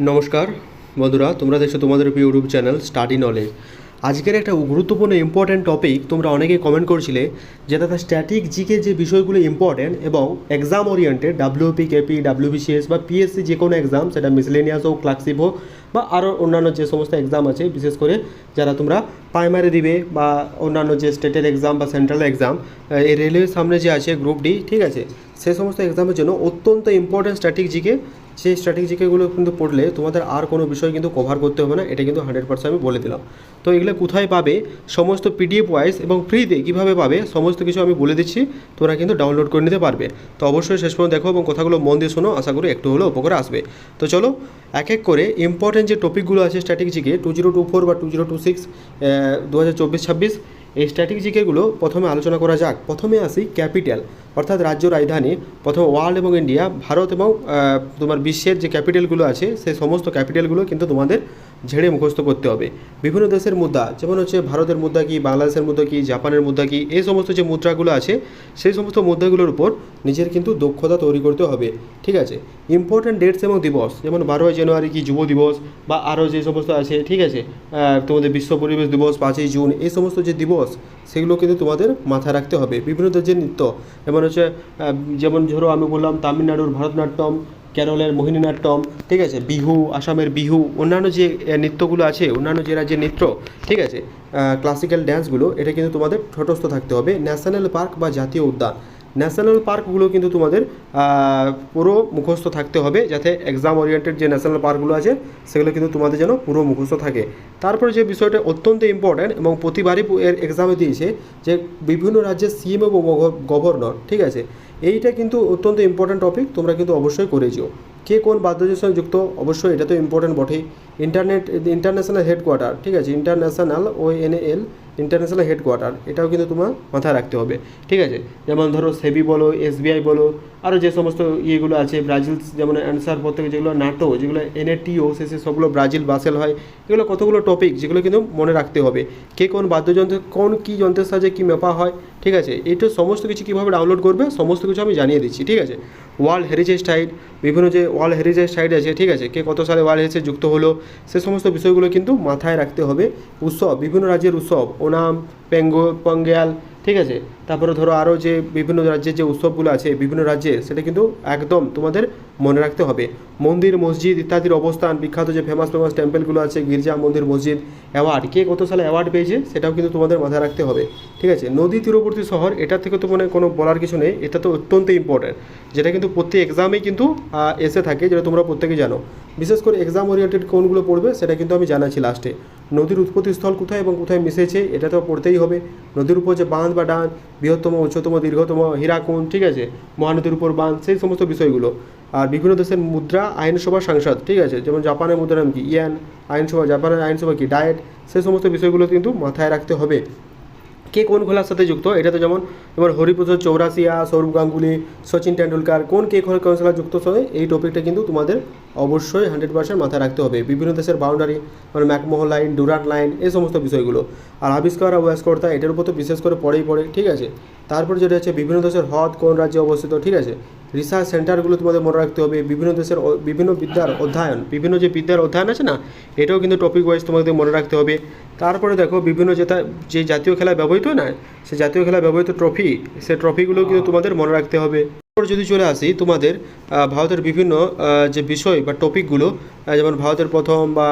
নমস্কার, বন্ধুরা, তোমরা দেখছ তোমাদের প্রিয় ইউটিউব চ্যানেল স্টাডি নলেজ। আজকের একটা গুরুত্বপূর্ণ ইম্পর্ট্যান্ট টপিক তোমরা অনেকেই কমেন্ট করছিলে, যে দাদা স্ট্যাটিক জিকে যে বিষয়গুলো ইম্পর্ট্যান্ট এবং exam oriented WP KP WBCS বা পিএসসি যে কোনো এক্সাম সেটা মিসলেনিয়াস হোক ক্লার্কশিপ হোক, বা আরও অন্যান্য যে সমস্ত এক্সাম আছে, বিশেষ করে যারা তোমরা প্রাইমারি দিবে বা অন্যান্য যে স্টেটের এক্সাম বা সেন্ট্রাল এক্সাম এই রেলওয়ের সামনে যে আছে গ্রুপ ডি ঠিক আছে? সে সমস্ত এক্সামের জন্য অত্যন্ত ইম্পর্ট্যান্ট স্ট্র্যাটেজিকে জিকে সেই স্ট্র্যাটেজিকেগুলো কিন্তু পড়লে তোমাদের আর কোনো বিষয় কিন্তু কভার করতে হবে না, এটা কিন্তু হান্ড্রেড পার্সেন্ট আমি বলে দিলাম। তো এগুলো কোথায় পাবে? সমস্ত পিডিএফ ওয়াইজ এবং ফ্রিতে কীভাবে পাবে? সমস্ত কিছু আমি বলে দিচ্ছি, তোমরা কিন্তু ডাউনলোড করে নিতে পারবে। তো অবশ্যই শেষ পর্যন্ত দেখো এবং কথাগুলো মন দিয়ে শোনো, আশা করি একটু হলেও উপকার আসবে। তো চলো, এক এক করে ইম্পর্টেন্ট যে টপিকগুলো আছে স্ট্র্যাটেজিকে টু জিরো টু ফোর বা টু জিরো টু সিক্স দু হাজার চব্বিশ ছাব্বিশ এই স্ট্র্যাটেজিকেগুলো প্রথমে আলোচনা করা যাক। প্রথমে আসি ক্যাপিটাল অর্থাৎ রাজ্য রাজধানী। প্রথমে ওয়ার্ল্ড এবং ইন্ডিয়া, ভারত এবং তোমার বিশ্বের যে ক্যাপিটালগুলো আছে সেই সমস্ত ক্যাপিটালগুলো কিন্তু তোমাদের ঝেড়ে মুখস্থ করতে হবে। বিভিন্ন দেশের মুদ্রা, যেমন হচ্ছে ভারতের মুদ্রা কি, বাংলাদেশের মুদ্রা কি, জাপানের মুদ্রা কি, এই সমস্ত যে মুদ্রাগুলো আছে, সেই সমস্ত মুদ্রাগুলোর উপর নিজের কিন্তু দক্ষতা তৈরি করতে হবে। ঠিক আছে? ইম্পর্ট্যান্ট ডেটস এবং দিবস, যেমন বারোই জানুয়ারি কি যুব দিবস, বা আরও যে সমস্ত আছে, ঠিক আছে? তোমাদের বিশ্ব পরিবেশ দিবস পাঁচই জুন, এই সমস্ত যে দিবস সেগুলো কিন্তু তোমাদের মাথায় রাখতে হবে। বিভিন্ন দেশের নৃত্য, যেমন হচ্ছে যেমন ধরো আমি বললাম তামিলনাড়ুর ভারতনাট্যম, কেরলের মোহিনীনাট্যম, ঠিক আছে? বিহু, আসামের বিহু, অন্যান্য যে নৃত্যগুলো আছে, অন্যান্য যে রাজ্যের নৃত্য, ঠিক আছে? ক্লাসিক্যাল ড্যান্সগুলো এটা কিন্তু তোমাদের ছোটস্থ থাকতে হবে। ন্যাশনাল পার্ক বা জাতীয় উদ্যান। ন্যাশনাল পার্কগুলো কিন্তু তোমাদের পুরো মুখস্থ থাকতে হবে যাতে এক্সাম ওরিয়েন্টেড যে ন্যাশনাল পার্কগুলো আছে, সেগুলো কিন্তু তোমাদের যেন পুরো মুখস্থ থাকে। তারপরে যে বিষয়টা অত্যন্ত ইম্পর্ট্যান্ট এবং প্রতিবারই এর এক্সামে দিয়েছে যে বিভিন্ন রাজ্যের সিএম এবং গভর্নর ঠিক আছে? এইটা কিন্তু অত্যন্ত ইম্পর্ট্যান্ট টপিক তোমরা কিন্তু অবশ্যই করেছিও কে কোন বাদ্যযন্ত্রের সঙ্গে যুক্ত, অবশ্যই এটা তো ইম্পর্ট্যান্ট বটেই। ইন্টারনেট ইন্টারন্যাশনাল হেডকোয়ার্টার ঠিক আছে? ইন্টারন্যাশনাল ও ইন্টারন্যাশনাল হেডকোয়ার্টার এটাও কিন্তু তোমার মাথায় রাখতে হবে। ঠিক আছে? যেমন ধরো সেবি বলো এসবিআই বলো আরও যে সমস্ত ইয়েগুলো আছে, ব্রাজিল যেমন অ্যান্সার প্রত্যেকে যেগুলো নাটো যেগুলো এনএটিও সে সে সবগুলো ব্রাজিল, বাসেল হয়, এগুলো কতগুলো টপিক যেগুলো কিন্তু মনে রাখতে হবে। কে কোন বাদ্যযন্ত্র, কোন কী যন্ত্রের সাহায্যে কী মেপা হয়, ঠিক আছে? এইটা সমস্ত কিছু কীভাবে ডাউনলোড করবে, সমস্ত কিছু আমি জানিয়ে দিচ্ছি, ঠিক আছে? ওয়ার্ল্ড হেরিটেজ সাইট বিভিন্ন যে ওয়ার্ল্ড হেরিটেজ সাইট আছে, ঠিক আছে? কে কত সালে ওয়ার্ল্ড হেরিটেজ যুক্ত হলো, সে সমস্ত বিষয়গুলো কিন্তু মাথায় রাখতে হবে। উৎসব, বিভিন্ন রাজ্যের উৎসব ওনাম, পেঙ্গো, পঙ্গেয়াল, ঠিক আছে? তারপরে ধরো আরও যে বিভিন্ন রাজ্যের যে উৎসবগুলো আছে, বিভিন্ন রাজ্যে, সেটা কিন্তু একদম তোমাদের মনে রাখতে হবে। মন্দির, মসজিদ ইত্যাদির অবস্থান, বিখ্যাত যে ফেমাস ফেমাস টেম্পলগুলো আছে, গির্জা, মন্দির, মসজিদ অ্যাওয়ার্ড কে কত সালে অ্যাওয়ার্ড পেয়েছে সেটাও কিন্তু তোমাদের মাথায় রাখতে হবে। ঠিক আছে? নদী তীরবর্তী শহর, এটা থেকে তো মানে কোনো বলার কিছু নেই, এটা তো অত্যন্ত ইম্পর্ট্যান্ট যেটা কিন্তু প্রত্যেক এক্সামেই কিন্তু এসে থাকে, যেটা তোমরা প্রত্যেকেই জানো। বিশেষ করে এক্সাম ওরিয়েন্টেড কোনগুলো পড়বে, সেটা কিন্তু আমি জানাচ্ছি লাস্টে নদীর উৎপত্তিস্থল কোথায় এবং কোথায় মিশেছে, এটা তো পড়তেই হবে। নদীর উপর যে বাঁধ বা ডান, বৃহত্তম, উচ্চতম, দীর্ঘতম হীরাকুণ্ড, ঠিক আছে? মহানদীর উপর বাঁধ, সেই সমস্ত বিষয়গুলো। আর বিভিন্ন দেশের মুদ্রা আইনসভার সাংসদ, ঠিক আছে? যেমন জাপানের মুদ্রার নাম কি? ইয়ান, আইনসভা, জাপানের আইনসভা কি? ডায়েট সেই সমস্ত বিষয়গুলো কিন্তু মাথায় রাখতে হবে। কে কোন খেলার সাথে যুক্ত? এটা তো যেমন যেমন হরিপ্রসাদ চৌরাসিয়া সৌরভ গাঙ্গুলি, সচিন টেন্ডুলকার কোন কে কোন খেলার যুক্ত সঙ্গে এই টপিকটা কিন্তু তোমাদের অবশ্যই হান্ড্রেড পার্সেন্ট মাথায় রাখতে হবে। বিভিন্ন দেশের বাউন্ডারি মানে ম্যাকমোহন লাইন, ডুরান্ট লাইন, এই সমস্ত বিষয়গুলো। আর আবিষ্কার আর ওয়াসকর্তা এটার উপর তো বিশেষ করে পড়েই পড়ে, ঠিক আছে? তারপর যেটা হচ্ছে বিভিন্ন দেশের হ্রদ কোন রাজ্যে অবস্থিত ঠিক আছে? রিসার্চ সেন্টারগুলো তোমাদের মনে রাখতে হবে বিভিন্ন দেশের বিভিন্ন বিদ্যার অধ্যয়ন বিভিন্ন যে বিদ্যার অধ্যয়ন আছে না এটাও কিন্তু টপিক ওয়াইজ তোমাদের মনে রাখতে হবে। তারপরে দেখো বিভিন্ন যেটা যে জাতীয় খেলা ব্যবহৃত হয় না সে জাতীয় খেলা ব্যবহৃত ট্রফি সে ট্রফিগুলো কিন্তু তোমাদের মনে রাখতে হবে। যদি চলে আসি, তোমাদের ভারতের বিভিন্ন যে বিষয় বা টপিকগুলো যেমন ভারতের প্রথম বা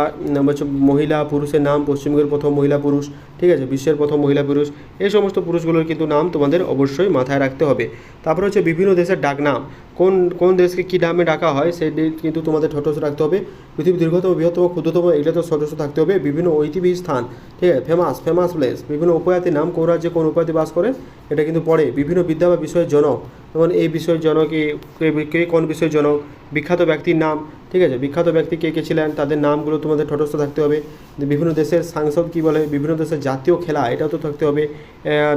মহিলা পুরুষের নাম, পশ্চিমবঙ্গের প্রথম মহিলা পুরুষ, ঠিক আছে, বিশ্বের প্রথম মহিলা পুরুষ, এই সমস্ত পুরুষগুলোর কিন্তু নাম তোমাদের অবশ্যই মাথায় রাখতে হবে। তারপর হচ্ছে বিভিন্ন দেশের ডাকনাম কোন কোন দেশকে কী নামে ডাকা হয়, সেই কিন্তু তোমাদের ঠোঁটস্থ রাখতে হবে। পৃথিবীর দীর্ঘতম, বৃহত্তম, ক্ষুদ্রতম এগুলো তো ঠোঁটস্থ থাকতে হবে, বিভিন্ন ঐতিহাসিক স্থান, ঠিক আছে ফেমাস ফেমাস প্লেস বিভিন্ন উপায়াতির নাম, কোন রাজ্যে কোন উপায়াতি বাস করে, এটা কিন্তু পড়ে। বিভিন্ন বিদ্যা বা বিষয়ের জনক যেমন এই বিষয়ের জনক কে- কোন বিষয়ের জনক? বিখ্যাত ব্যক্তির নাম। ঠিক আছে? বিখ্যাত ব্যক্তি কে কে ছিলেন? তাদের নামগুলো তোমাদের ঠটস্থ থাকতে হবে। বিভিন্ন দেশের সাংসদ কী বলে? বিভিন্ন দেশের জাতীয় খেলা, এটাও তো থাকতে হবে।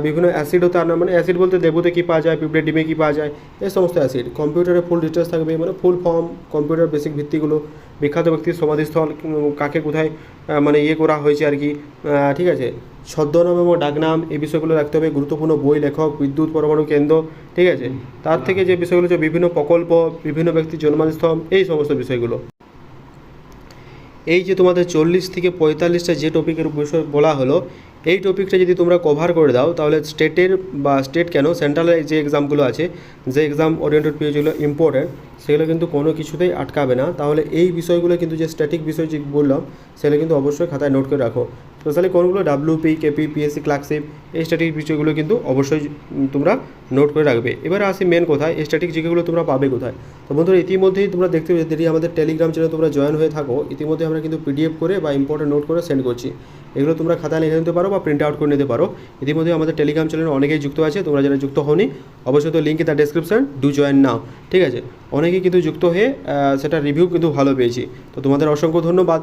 বিভিন্ন অ্যাসিডও তার নাম মানে অ্যাসিড বলতে লেবুতে কী পাওয়া যায়, পিঁপড়ে ডিমে কী পাওয়া যায় এই সমস্ত অ্যাসিড কম্পিউটারে ফুল ডিটেলস থাকবে মানে ফুল ফর্ম কম্পিউটার বেসিক ভিত্তিগুলো। বিখ্যাত ব্যক্তির সমাধিস্থল কাকে কোথায় মানে ইয়ে করা হয়েছে আর কি ঠিক আছে? ছদ্মনাম এবং ডাকনাম, এই বিষয়গুলো রাখতে হবে। গুরুত্বপূর্ণ বই, লেখক, বিদ্যুৎ, পরমাণু কেন্দ্র, ঠিক আছে? তার থেকে যে বিষয়গুলো হচ্ছে বিভিন্ন প্রকল্প, বিভিন্ন ব্যক্তির জন্মাস্থম এই সমস্ত বিষয়গুলো। এই যে তোমাদের চল্লিশ থেকে পঁয়তাল্লিশটা যে টপিকের বিষয় বলা হলো এই টপিকটা যদি তোমরা কভার করে দাও, তাহলে স্টেটের বা স্টেট কেন সেন্ট্রালের যে এক্সামগুলো আছে, যে এক্সাম ওরিয়েন্টেড পেয়ে যেগুলো ইম্পর্ট্যান্ট সেগুলো কিন্তু কোনো কিছুতেই আটকাবে না। তাহলে এই বিষয়গুলো কিন্তু যে স্ট্যাটিক বিষয় যে বললাম, সেগুলো কিন্তু অবশ্যই খাতায় নোট করে রাখো। স্পেশালি কোনগুলো? ডাব্লিউপি কেপি পিএসসি ক্লার্কশিপ এই স্ট্যাটিক বিষয়গুলো কিন্তু অবশ্যই তোমরা নোট করে রাখবে। এবার আসি মেন কোথায়? এই স্ট্যাটিক জিকেগুলো তোমরা পাবে কোথায়? তো বন্ধুরা, ইতিমধ্যেই তোমরা দেখতে যদি আমাদের টেলিগ্রাম চ্যানেলে তোমরা জয়েন হয়ে থাকো ইতিমধ্যে আমরা কিন্তু পিডিএফ করে বা ইম্পর্টেন্ট নোট করে সেন্ড করছি। এগুলো তোমরা খাতায় লিখে নিতে পারো বা প্রিন্ট আউট করে নিতে পারো। ইতিমধ্যে আমাদের টেলিগ্রাম চ্যানেলে অনেকেই যুক্ত আছে, তোমরা যারা যুক্ত হওনি, অবশ্যই তো link the description do join now ঠিক আছে? অনেকেই কিন্তু যুক্ত হয়ে সেটা রিভিউ কিন্তু ভালো পেয়েছি। তো তোমাদের অসংখ্য ধন্যবাদ।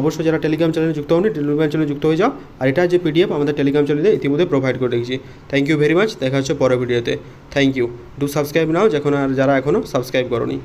অবশ্যই যারা টেলিগ্রাম চ্যানেলে যুক্ত হওনি টেলিগ্রাম চ্যানেলে যুক্ত হয়ে যাও। আর এটা যে পিডিএফ আমাদের টেলিগ্রাম চ্যানেলে ইতিমধ্যে প্রোভাইড করে রেখেছি। থ্যাংক ইউ ভেরি মাচ দেখা হচ্ছে পরের ভিডিওতে thank you do subscribe now যখন আর যারা এখনও সাবস্ক্রাইব করনি।